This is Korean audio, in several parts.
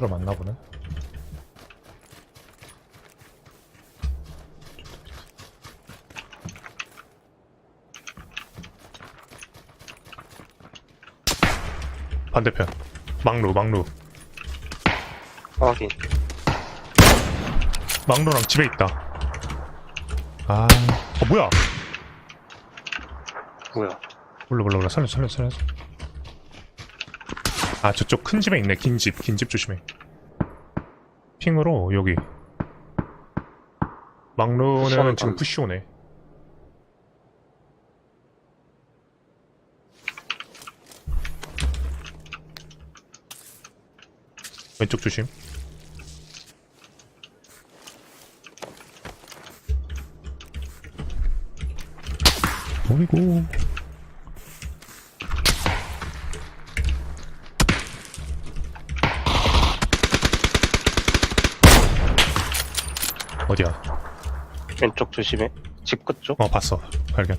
들어맞나 보네. 반대편. 막루, 막루. 확인. 막루랑 집에 있다. 아, 어, 뭐야? 뭐야? 몰라, 몰라, 몰라. 살려, 살려, 살려. 아, 저쪽 큰 집에 있네. 긴 집, 긴 집 조심해. 핑으로 여기. 막루는 지금 방. 푸시 오네. 왼쪽 조심. 어이구. 어디야? 왼쪽 조심해. 집 끝쪽. 어 봤어 발견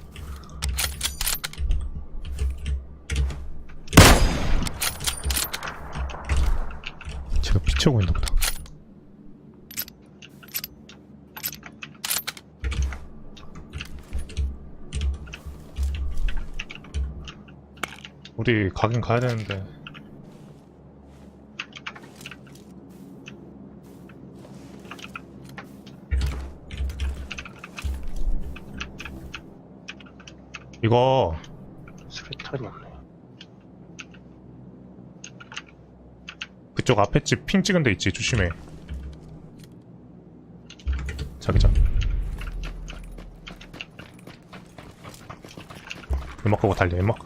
제가 비치고 있나 보다 우리 가긴 가야 되는데 이거 수류탄이 없네. 그쪽 앞에 집 핑 찍은 데 있지 조심해 자기장 연막 끄고 달려 연막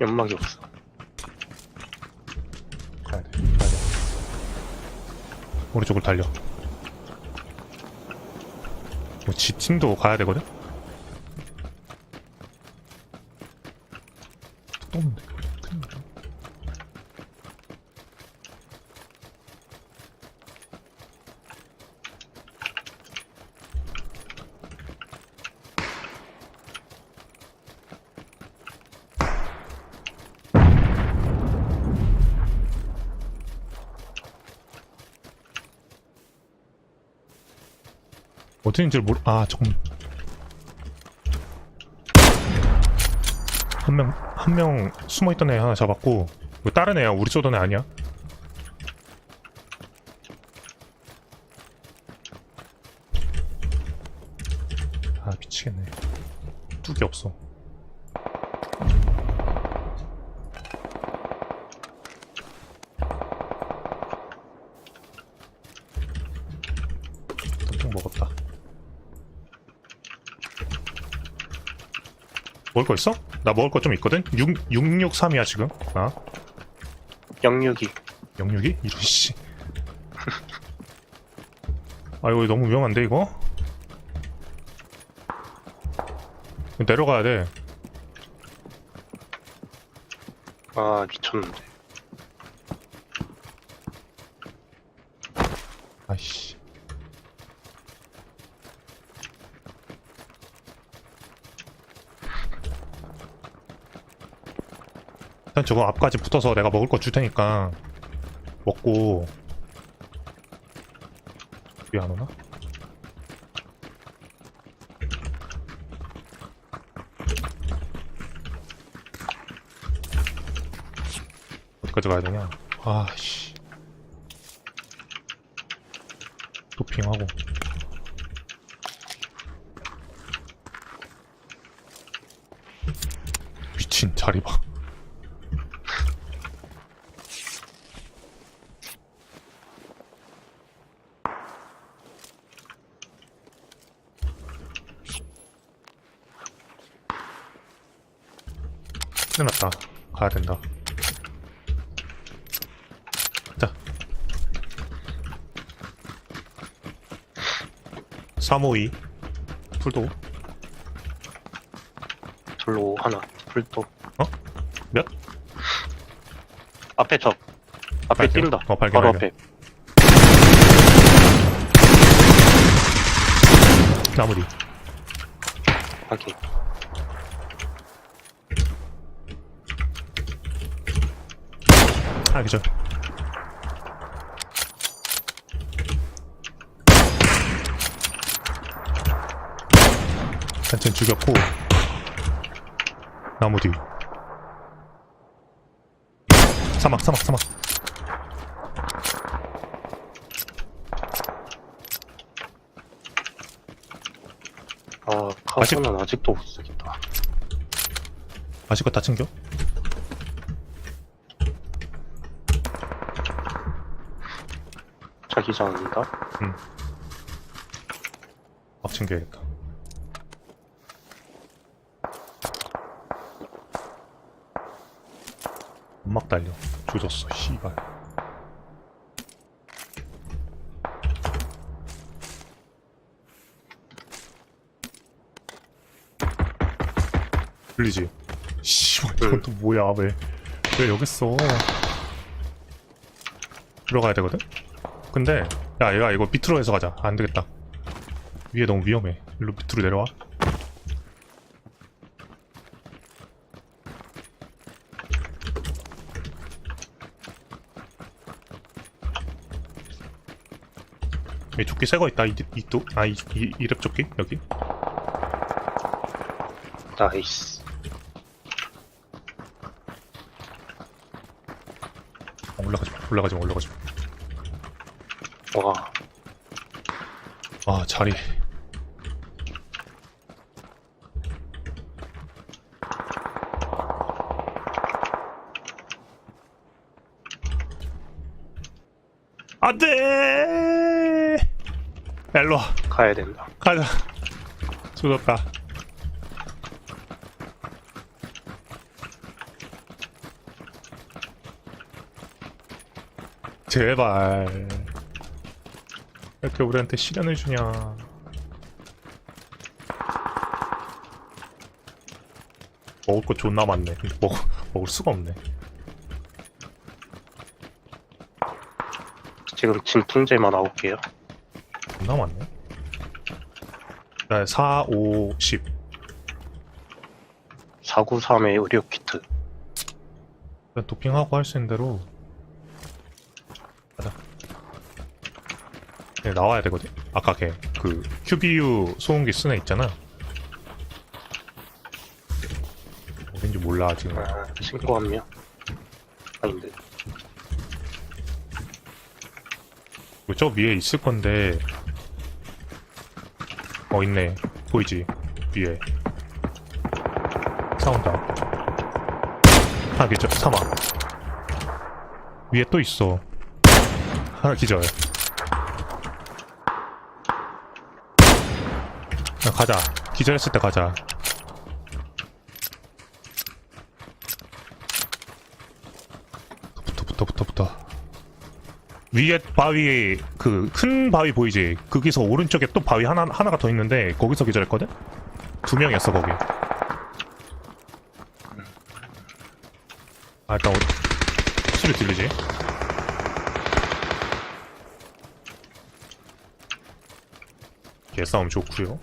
연막이 없어. 가야 돼 가야 돼 오른쪽으로 달려 뭐 지팀도 가야 되거든? 어딘지 모르 아 조금 한명 한 명 숨어있던 애 하나 잡았고 이거 다른 애야? 우리 쏘던 애 아니야? 아 미치겠네. 뚝이 없어 뚝 먹었다 먹을 거 있어? 나 먹을 거 좀 있거든? 6, 663이야 지금 나 영육이. 06이? 이런 씨 아 이거 너무 위험한데 이거? 이거 내려가야 돼 아 미쳤는데. 아이씨 일단 저거 앞까지 붙어서 내가 먹을 거 줄 테니까 먹고 왜 안 오나? 어디까지 가야 되냐? 아씨 도핑하고 미친 자리 봐 큰일 났다 가야 된다 자 352 풀도 둘로 하나. 불도. 어? 몇? 앞에 적. 앞에 발견. 뛴다. 어, 발견, 바로 발견. 앞에. 나무 뒤 확인. 하나 기절 단체는 죽였고 나무 뒤 사막 사막 사막 아, 카스는 아직... 아직도 없으겠다. 아직도 다 챙겨? 자기장 아닌가? 밥 챙겨야겠다. 음악 달려. 조졌어 씨발. 들리지? 씨발 이건 또 뭐야? 왜 왜 여기 있어? 들어가야 되거든? 근데 야 얘가 이거 밑으로 해서 가자. 안 되겠다. 위에 너무 위험해. 일로 밑으로 내려와. 이 조끼 새거 있다. 이, 이또 아이 이, 이 랩 조끼? 여기? 나이스. 어, 올라가지 마. 올라가지 마. 올라가지 와, 마아 자리. 안 돼! 일로 와. 가야 된다. 가자. 죽었다. 제발. 왜 이렇게 우리한테 시련을 주냐. 먹을 거 존나 많네. 근데 먹, 먹을 수가 없네. 지금 진통제만 아홉 개요. 존나 많네. 네, 4, 5, 10 493의 의료 키트. 일단 도핑하고 할 수 있는 대로 가자 네, 나와야 되거든. 아까 걔그 QBU 소음기 애 있잖아. 어딘지 몰라 지금. 아, 신고 한 명. 아닌데. 뭐저 위에 있을 건데. 어 있네. 보이지? 위에. 싸운다 하나 기절 사망 위에 또 있어. 하나 기절 가자 기절했을 때 가자 붙어 붙어 붙어 붙어 위에 바위 그 큰 바위 보이지? 거기서 오른쪽에 또 바위 하나 하나가 더 있는데 거기서 기절했거든? 두 명이었어 거기. 아 일단 어, 소리 들리지? 개싸움 좋구요.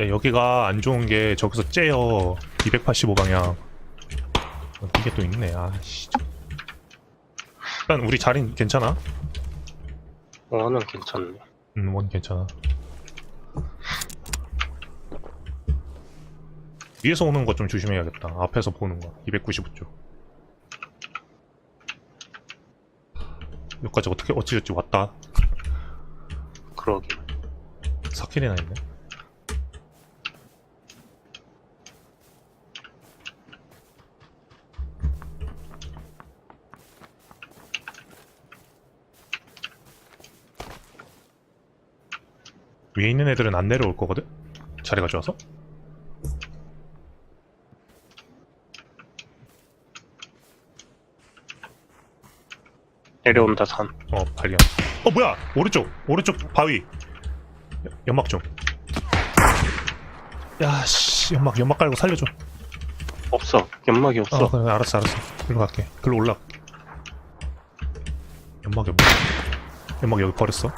네 여기가 안 좋은 게 저기서 째요 285 방향. 어, 이게 또 있네. 아씨. 일단 우리 자리는 괜찮아? 원은 괜찮네. 음, 원 괜찮아. 위에서 오는 거좀 조심해야겠다. 앞에서 보는 거. 295쪽. 여기까지 어떻게 어찌저찌 왔다. 그러게. 4킬이나 있네. 위에 있는 애들은 안 내려올 거거든? 자리가 좋아서? 내려온다 산. 어, 발견. 어, 뭐야! 오른쪽! 오른쪽 바위! 연- 연막 좀. 야, 씨, 연막, 연막 깔고 살려줘. 없어. 연막이 없어. 어, 그래, 알았어, 알았어. 일로 갈게. 글로 올라. 연막, 연막. 연막 여기 버렸어.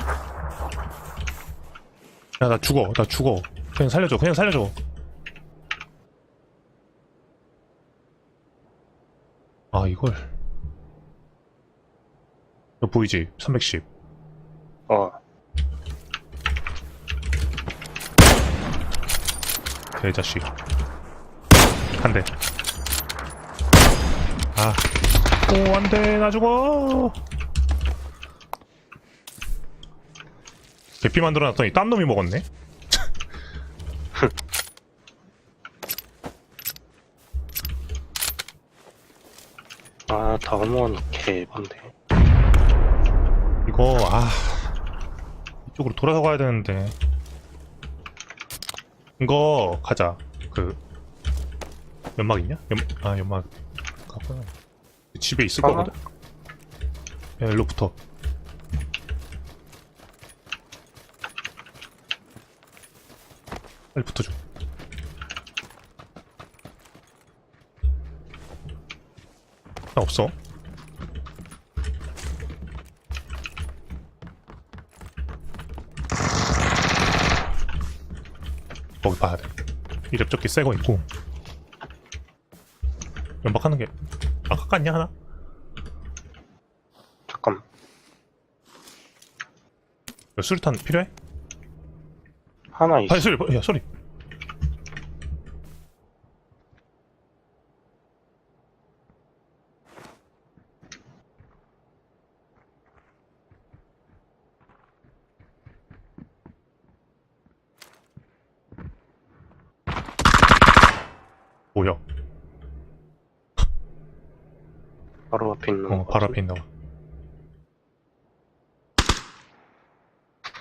야, 나 죽어, 나 죽어. 그냥 살려줘, 그냥 살려줘. 아, 이걸. 너 보이지? 310. 어. 개자식. 한 대. 아. 오, 안 돼. 나 죽어. 개피 만들어 놨더니 땀놈이 먹었네? 아 다음원 개반데. 이거, 아. 이쪽으로 돌아서 가야 되는데. 이거, 가자. 그, 연막 있냐? 연, 아, 연막. 가구나. 집에 있을 아. 거거든? 야, 일로 붙어. 빨리 붙어줘. 나 없어. 거기 봐야 돼. 이랩적기 새거 있고. 연박하는 게 아까 같냐 하나? 잠깐. 야, 수류탄 필요해? 하나 있어. 아 소리 야 소리 뭐야 바로 앞에 있는 어 거. 바로 앞에 있나 봐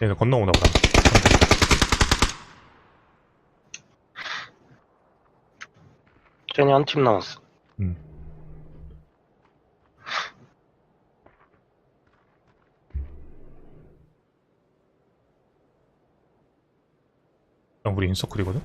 얘는 건너오나 보다 쟤네 한 팀 남았어. 음. 형 우리 인서클이거든?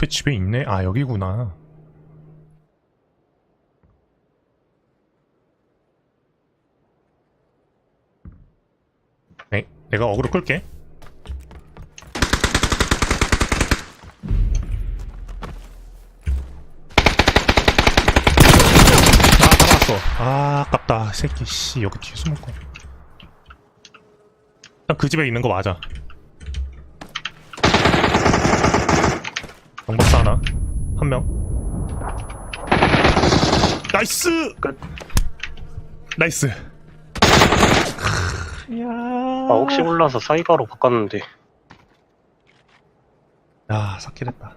옆에 집에 있네? 아 여기구나. 네, 내가 어그로 끌게. 아아 아깝다. 이 새끼 씨 여기 뒤에 숨었고 일단 그 집에 있는 거 맞아 경박사 하나? 한명? 나이스! 끝. 나이스. 이야. 아 혹시 몰라서 사이가로 바꿨는데. 야 삭킬했다